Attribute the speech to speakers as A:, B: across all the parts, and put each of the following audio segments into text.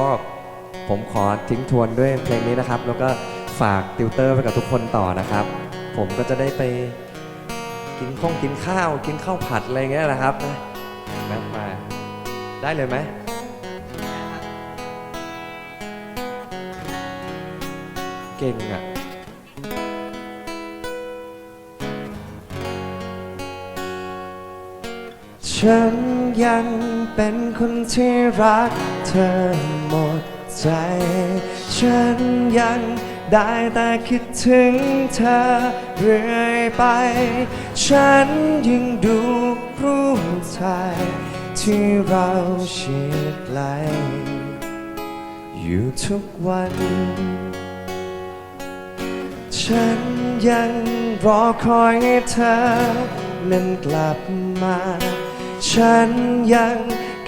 A: ก็ผมขอทิ้งทวนด้วยเพลงนี้นะครับ แล้วก็ฝากติวเตอร์ไปกับทุกคนต่อนะครับ ผมก็จะได้ไปกินข้องกินข้าว กินข้าวผัดอะไรเงี้ยนะครับนะนะมาได้เลยไหมเก่งอะ ฉันยังเป็นคนที่รักเธอหมดใจ ฉันยังได้แต่คิดถึงเธอเรื่อยไป ฉันยิ่งดูรูปถ่ายที่เราชิดไกลอยู่ทุกวัน ฉันยังรอคอยให้เธอนั้นกลับมา ฉันยัง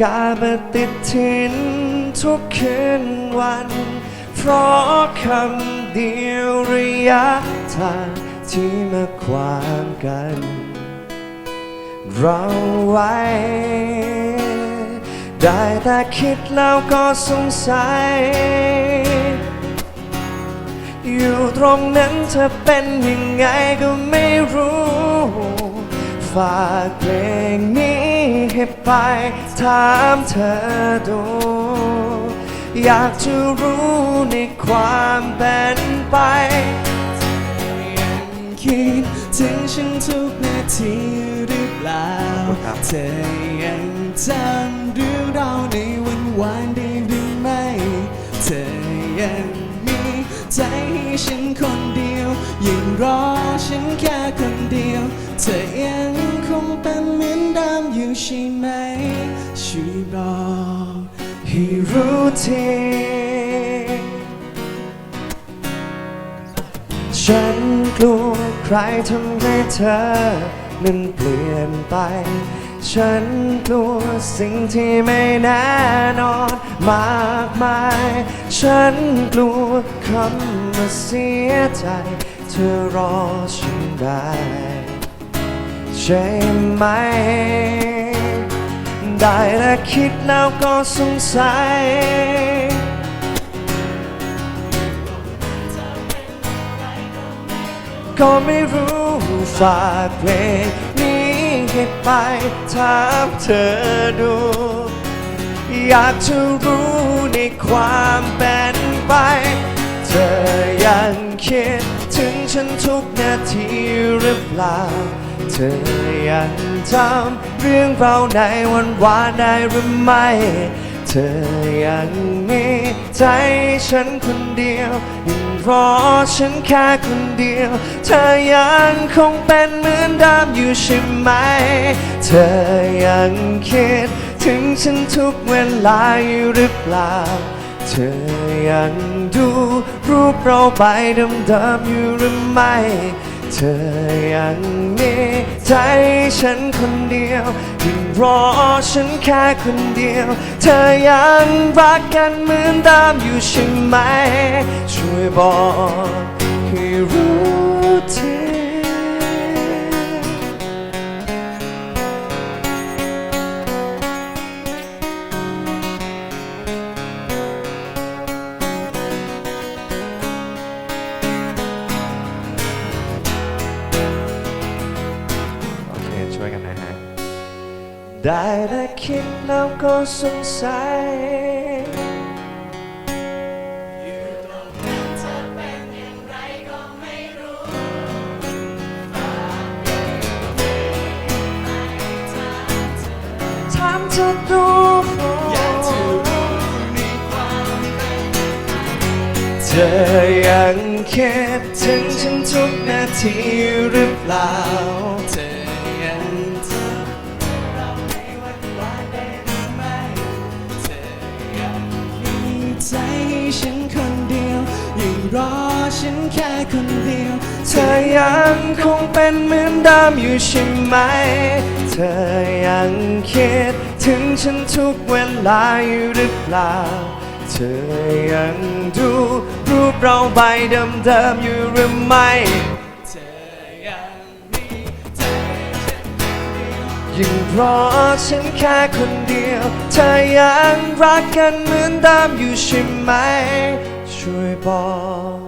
A: กาบติดทินทุกคืนวัน เพราะคำเดียวระยะทางที่มาความกัน เราไว้ ได้แต่คิดแล้วก็สงสัย อยู่ตรงนั้นเธอเป็นยังไงก็ไม่รู้ ฝากเพลงนี้ให้ไปถามเธอดู อยากจะรู้ในความเป็นไป
B: ยังคิดถึงฉันทุกนาทีหรือเปล่า เธอยังจำเรื่องราวในวันวานได้หรือไม่ เธอยังมีใจให้ฉันคนเดียว ยังรอฉันแค่คนเดียว เธอยังคงเป็นเหมือนเดิมอยู่ใช่ไหมช่วยบอก
A: ให้รู้ทีฉันกลัวใครทำให้เธอนั้นเปลี่ยนไป ฉันกลัวสิ่งที่ไม่แน่นอนมากมาย ฉันกลัวคำว่าเสียใจ เธอรอฉันได้ ใช่ไหม ได้แต่คิดแล้วก็สงสัยก็ไม่รู้ฝากเพลงนี้ ไปถามเธอดู อยากจะรู้ในความเป็นไป เธอยังคิดถึงฉันทุกนาทีหรือเปล่า เธอยังจำเรื่องเราในวันวานได้หรือไม่ เธอยังมีใจฉันคนเดียวยังรอฉันแค่คนเดียว เธอยังคงเป็นเหมือนเดิมอยู่ใช่ไหม เธอยังคิด ถึงฉันทุกเวลาอยู่หรือเปล่า เธอยังดูรูปเราไปเดิมๆอยู่หรือไม่ เธอยังมีใจฉันคนเดียวยังรอฉันแค่คนเดียว เธอยังรักกันเหมือนเดิมอยู่ใช่ไหม ช่วยบอก ช่วยกันนะฮะ ได้แต่คิดแล้วก็สงสัยถามเธอดู
B: อยากจะรู้ในความเป็น
A: เธอยังคิดถึงฉันทุกนาทีหรือเปล่า
B: เธอ อฉันแค่คนเดียว
A: เธอยังคงเป็นเหมือนเดิมอยู่ใช่ไหม เธอยังคิดถึงฉันทุกเวลาอยู่หรือเปล่า เธอยังดูรูปเราใบเดิมๆอยู่หรือไม่
B: เธอยังมีใจฉันคนเดียว
A: ยังรอฉันแค่คนเดียว เธอยังรักกันเหมือนเดิมอยู่ใช่ไหม ช่วยบอก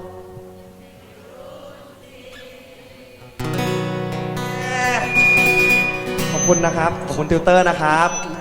A: ขอบคุณนะครับ ขอบคุณติวเตอร์นะครับ